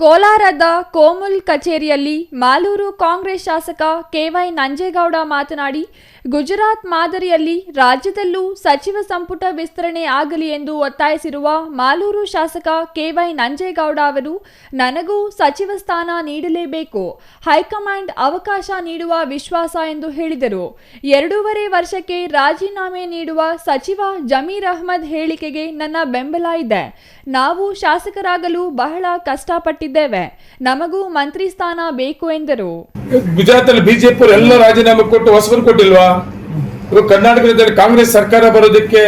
ಕೋಲಾರದ ಕೋಮುಲ್ ಕಚೇರಿಯಲ್ಲಿ ಮಾಲೂರು ಕಾಂಗ್ರೆಸ್ ಶಾಸಕ ಕೆವೈ ನಂಜೇಗೌಡ ಮಾತನಾಡಿ, ಗುಜರಾತ್ ಮಾದರಿಯಲ್ಲಿ ರಾಜ್ಯದಲ್ಲೂ ಸಚಿವ ಸಂಪುಟ ವಿಸ್ತರಣೆ ಆಗಲಿ ಎಂದು ಒತ್ತಾಯಿಸಿರುವ ಮಾಲೂರು ಶಾಸಕ ಕೆವೈ ನಂಜೇಗೌಡ ಅವರು, ನನಗೂ ಸಚಿವ ಸ್ಥಾನ ನೀಡಲೇಬೇಕು, ಹೈಕಮಾಂಡ್ ಅವಕಾಶ ನೀಡುವ ವಿಶ್ವಾಸ ಎಂದು ಹೇಳಿದರು. ಎರಡೂವರೆ ವರ್ಷಕ್ಕೆ ರಾಜೀನಾಮೆ ನೀಡುವ ಸಚಿವ ಜಮೀರ್ ಅಹ್ಮದ್ ಹೇಳಿಕೆಗೆ ನನ್ನ ಬೆಂಬಲ ಇದೆ. ನಾವು ಶಾಸಕರಾಗಲು ಬಹಳ ಕಷ್ಟಪಟ್ಟಿದ್ದೇವೆ. ನಮಗೂ ಮಂತ್ರಿ ಸ್ಥಾನ ಬೇಕು ಎಂದರು. ಗುಜರಾತ್ ಅಲ್ಲಿ ಬಿಜೆಪಿ ಎಲ್ಲ ರಾಜೀನಾಮೆ ಕೊಟ್ಟು ಹೊಸಬರು ಕೊಟ್ಟಿಲ್ವಾ? ಕರ್ನಾಟಕದಲ್ಲಿ ಕಾಂಗ್ರೆಸ್ ಸರ್ಕಾರ ಬರೋದಕ್ಕೆ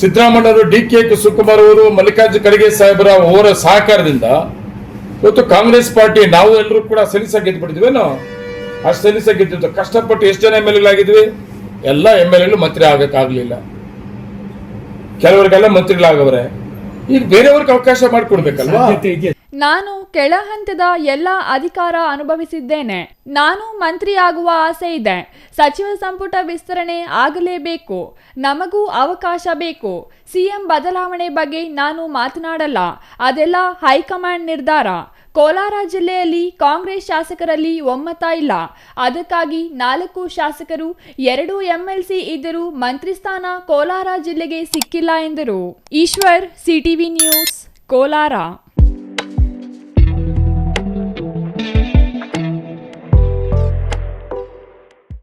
ಸಿದ್ದರಾಮಯ್ಯ ಅವರು ಡಿ ಕೆ ಶಿವಕುಮಾರ್ ಅವರು ಮಲ್ಲಿಕಾರ್ಜುನ ಖರ್ಗೆ ಸಾಹೇಬರ ಅವರ ಸಹಕಾರದಿಂದ ಇವತ್ತು ಕಾಂಗ್ರೆಸ್ ಪಾರ್ಟಿ ನಾವು ಎಲ್ಲರೂ ಕೂಡ ಸಲೀಸಾಗಿ ಗೆದ್ದುಬಿಟ್ಟಿದ್ವೇನೋ ಅಷ್ಟು ಸಲೀಸಾಗಿ ಗೆದ್ದಿದ್ದು ಕಷ್ಟಪಟ್ಟು ಎಷ್ಟು ಜನ ಎಂ ಎಲ್ ಆಗಿದ್ವಿ? ಎಲ್ಲ ಎಂ ಎಲ್ ಮಂತ್ರಿ ಆಗಕ್ಕಾಗಲಿಲ್ಲ. ಕೆಲವರಿಗೆಲ್ಲ ಮಂತ್ರಿಗಳಾಗವ್ರೆ. ಈಗ ಬೇರೆಯವ್ರಿಗೆ ಅವಕಾಶ ಮಾಡಿಕೊಡ್ಬೇಕಲ್ವಾ? ನಾನು ಕೆಳ ಹಂತದ ಎಲ್ಲ ಅಧಿಕಾರ ಅನುಭವಿಸಿದ್ದೇನೆ. ನಾನು ಮಂತ್ರಿಯಾಗುವ ಆಸೆ ಇದೆ. ಸಚಿವ ಸಂಪುಟ ವಿಸ್ತರಣೆ ಆಗಲೇಬೇಕು. ನಮಗೂ ಅವಕಾಶ ಬೇಕು. ಸಿಎಂ ಬದಲಾವಣೆ ಬಗ್ಗೆ ನಾನು ಮಾತನಾಡಲ್ಲ. ಅದೆಲ್ಲ ಹೈಕಮಾಂಡ್ ನಿರ್ಧಾರ. ಕೋಲಾರ ಜಿಲ್ಲೆಯಲ್ಲಿ ಕಾಂಗ್ರೆಸ್ ಶಾಸಕರಲ್ಲಿ ಒಮ್ಮತ ಇಲ್ಲ. ಅದಕ್ಕಾಗಿ ನಾಲ್ಕು ಶಾಸಕರು, ಎರಡು ಎಂಎಲ್ಸಿ ಇದ್ದರೂ ಮಂತ್ರಿ ಸ್ಥಾನ ಕೋಲಾರ ಜಿಲ್ಲೆಗೆ ಸಿಕ್ಕಿಲ್ಲ ಎಂದರು. Eshwar, CTV news, Kolar.